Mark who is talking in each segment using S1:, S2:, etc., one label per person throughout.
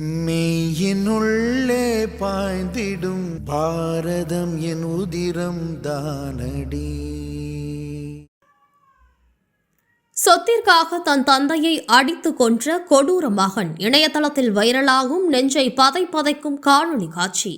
S1: மெய்யினுள்ளே பாய்ந்திடும் பாரதம் என் உதிரம் தானடி.
S2: சொத்திற்காக தன் தந்தையை அடித்து கொன்ற கொடூர மகன் இணையதளத்தில் வைரலாகும் நெஞ்சை பதை பதைக்கும் காணொளி காட்சி.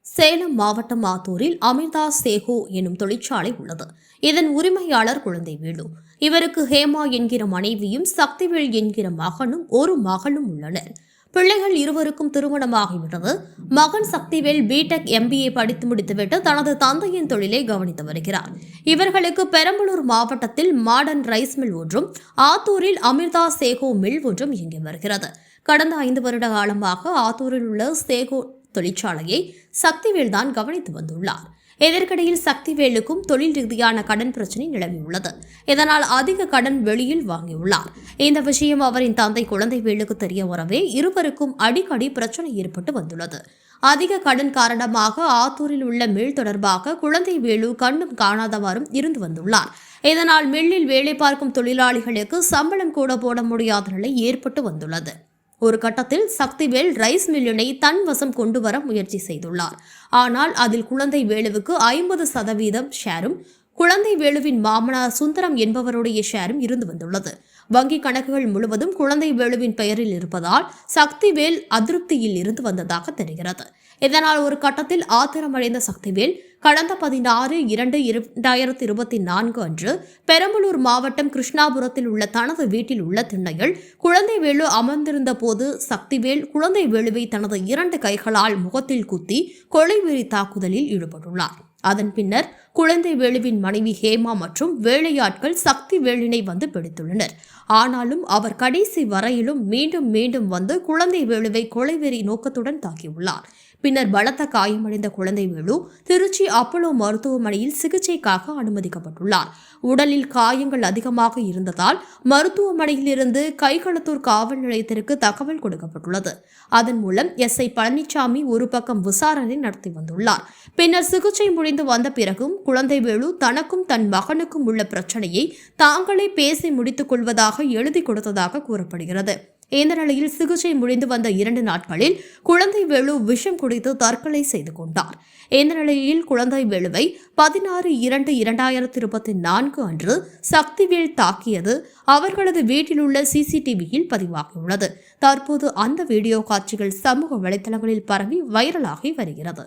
S2: சேலம் மாவட்டம் ஆத்தூரில் அமிர்தா சேகோ எனும் தொழிற்சாலை உள்ளது. இதன் உரிமையாளர் குழந்தை வேலு இவருக்கு ஹேமா என்கிற மனைவியும் சக்திவேல் என்கிற மகனும் ஒரு மகளும் உள்ளனர். பிள்ளைகள் இருவருக்கும் திருமணமாகிவிட்டது. மகன் சக்திவேல் பிடெக் எம்பிஏ படித்து முடித்துவிட்டு தனது தந்தையின் தொழிலை கவனித்து வருகிறார். இவர்களுக்கு பெரம்பலூர் மாவட்டத்தில் மாடர்ன் ரைஸ் மில் ஒன்றும் ஆத்தூரில் அமிர்தா சேகோ மில் ஒன்றும் இயங்கி வருகிறது. கடந்த ஐந்து வருட காலமாக ஆத்தூரில் உள்ள சேகோ தொழிற்சாலையை சக்திவேல் தான் கவனித்து வந்துள்ளார். இதற்கிடையில் சக்திவேலுக்கும் தொழில் ரீதியான கடன் பிரச்சனை நிலவியுள்ளது. இதனால் அதிக கடன் வெளியில் வாங்கியுள்ளார். இந்த விஷயம் அவரின் தந்தை குழந்தை வேலுக்கு தெரிய வரவே இருவருக்கும் அடிக்கடி பிரச்சனை ஏற்பட்டு வந்துள்ளது. அதிக கடன் காரணமாக ஆத்தூரில் உள்ள மில் தொடர்பாக குழந்தை வேலு கண்ணும் காணாதவாறும் இருந்து வந்துள்ளார். இதனால் மில்லில் வேலை பார்க்கும் தொழிலாளிகளுக்கு சம்பளம் கூட போட முடியாத நிலை ஏற்பட்டு வந்துள்ளது. ஒரு கட்டத்தில் சக்திவேல் ரைஸ் மில்லினை தன் வசம் கொண்டு வர முயற்சி செய்துள்ளார். ஆனால் அதில் குழந்தை வேலுவுக்கு ஐம்பது சதவீதம் ஷேரும் குழந்தை வேலுவின் மாமனார் சுந்தரம் என்பவருடைய ஷேரும் இருந்து வந்துள்ளது. வங்கி கணக்குகள் முழுவதும் குழந்தை வேலுவின் பெயரில் இருப்பதால் சக்திவேல் அதிருப்தியில் இருந்து வந்ததாக தெரிகிறது. இதனால் ஒரு கட்டத்தில் ஆத்திரமடைந்த சக்திவேல் கடந்த பதினாறு இரண்டு இரண்டாயிரத்தி இருபத்தி நான்கு அன்று பெரம்பலூர் மாவட்டம் கிருஷ்ணாபுரத்தில் உள்ள தனது வீட்டில் உள்ள திண்ணையில் குழந்தை வேலு அமர்ந்திருந்த போது சக்திவேல் குழந்தை வேலுவை தனது இரண்டு கைகளால் முகத்தில் குத்தி கொலைவெறி தாக்குதலில் ஈடுபட்டுள்ளார். அதன் பின்னர் குழந்தை வேலுவின் மனைவி ஹேமா மற்றும் வேலையாட்கள் சக்தி வேலினை வந்து பிடித்துள்ளனர். ஆனாலும் அவர் கடைசி வரையிலும் மீண்டும் மீண்டும் வந்து குழந்தை வேலுவை கொலைவெறி நோக்கத்துடன் தாக்கியுள்ளார். பின்னர் பலத்த காயமடைந்த குழந்தை வேலு திருச்சி அப்போலோ மருத்துவமனையில் சிகிச்சைக்காக அனுமதிக்கப்பட்டுள்ளார். உடலில் காயங்கள் அதிகமாக இருந்ததால் மருத்துவமனையில் இருந்து கைகளத்தூர் காவல் நிலையத்திற்கு தகவல் கொடுக்கப்பட்டுள்ளது. அதன் மூலம் எஸ் ஐ பழனிசாமி ஒரு பக்கம் விசாரணை நடத்தி வந்துள்ளார். பின்னர் சிகிச்சை முடிந்த குறைந்து வந்த பிறகும் குழந்தை வேலு தனக்கும் தன் மகனுக்கும் உள்ள பிரச்சனையை தாங்களே பேசி முடித்துக் கொள்வதாக எழுதி கொடுத்ததாக கூறப்படுகிறது. இந்த நிலையில் சிகிச்சை முடிந்து வந்த இரண்டு நாட்களில் குழந்தை வேலு விஷம் குடித்து தற்கொலை செய்து கொண்டார். இந்த நிலையில் குழந்தை வேலுவை பதினாறு இரண்டு இரண்டாயிரத்தி இருபத்தி நான்கு அன்று சக்திவேல் தாக்கியது அவர்களது வீட்டில் உள்ள சிசிடிவியில் பதிவாகியுள்ளது. தற்போது அந்த வீடியோ காட்சிகள் சமூக வலைதளங்களில் பரவி வைரலாகி வருகிறது.